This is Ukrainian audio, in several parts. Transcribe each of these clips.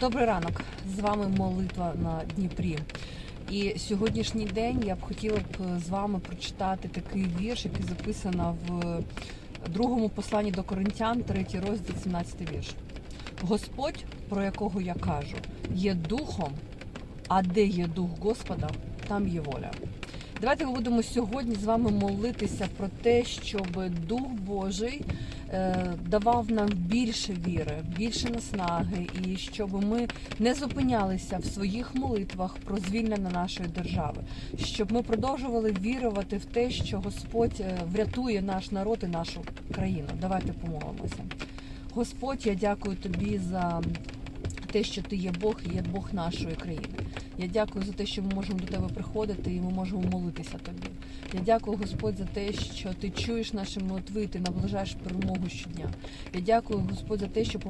Добрий ранок. З вами молитва на Дніпрі. І сьогоднішній день я б хотіла б з вами прочитати такий вірш, який записано в другому посланні до Коринтян, третій розділ, 17 вірш. Господь, про якого я кажу, є духом, а де є дух Господа, там є воля. Давайте ми будемо сьогодні з вами молитися про те, щоб Дух Божий е, давав нам більше віри, більше наснаги, і щоб ми не зупинялися в своїх молитвах про звільнення нашої держави, щоб ми продовжували вірувати в те, що Господь е, врятує наш народ і нашу країну. Давайте помолимося. Господь, я дякую тобі за те, що ти є Бог і є Бог нашої країни. Я дякую за те, що ми можемо до тебе приходити і ми можемо молитися тобі. Я дякую, Господь, за те, що ти чуєш наші молитви, ти наближаєш перемогу щодня. Я дякую, Господь, за те, що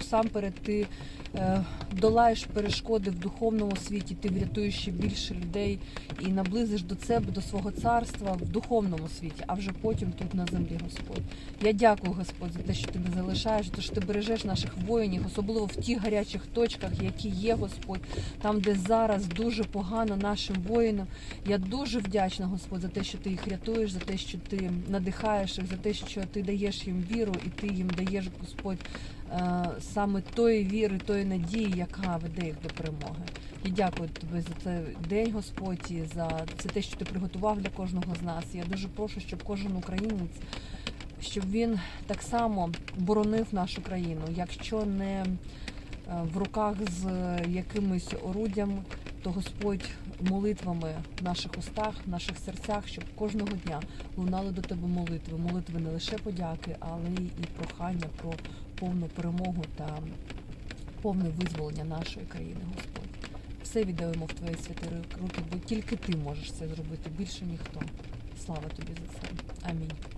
самперед ти е, долаєш перешкоди в духовному світі, ти врятуєш ще більше людей і наблизиш до себе, до свого царства в духовному світі, а вже потім тут на землі, Господь. Я дякую, Господь, за те, що ти не залишаєш, за що ти бережеш наших воїнів, особливо в тих гарячих точках, які є, Господь, там, де зараз дуже погано нашим воїнам. Я дуже вдячна, Господь, за те, що ти їх рятуєш, за те, що ти надихаєш їх, за те, що ти даєш їм віру, і ти їм даєш, Господь, е, саме тої віри, тої надії, яка веде їх до перемоги. Я дякую тобі за цей день, Господь, і за це те, що ти приготував для кожного з нас. Я дуже прошу, щоб кожен українець, щоб він так само боронив нашу країну, якщо не в руках з якимось орудям, то Господь молитвами в наших устах, в наших серцях, щоб кожного дня лунали до тебе молитви. Молитви не лише подяки, але і прохання про повну перемогу та повне визволення нашої країни, Господь. Все віддаємо в твої святі руки, бо тільки ти можеш це зробити, більше ніхто. Слава тобі за це. Амінь.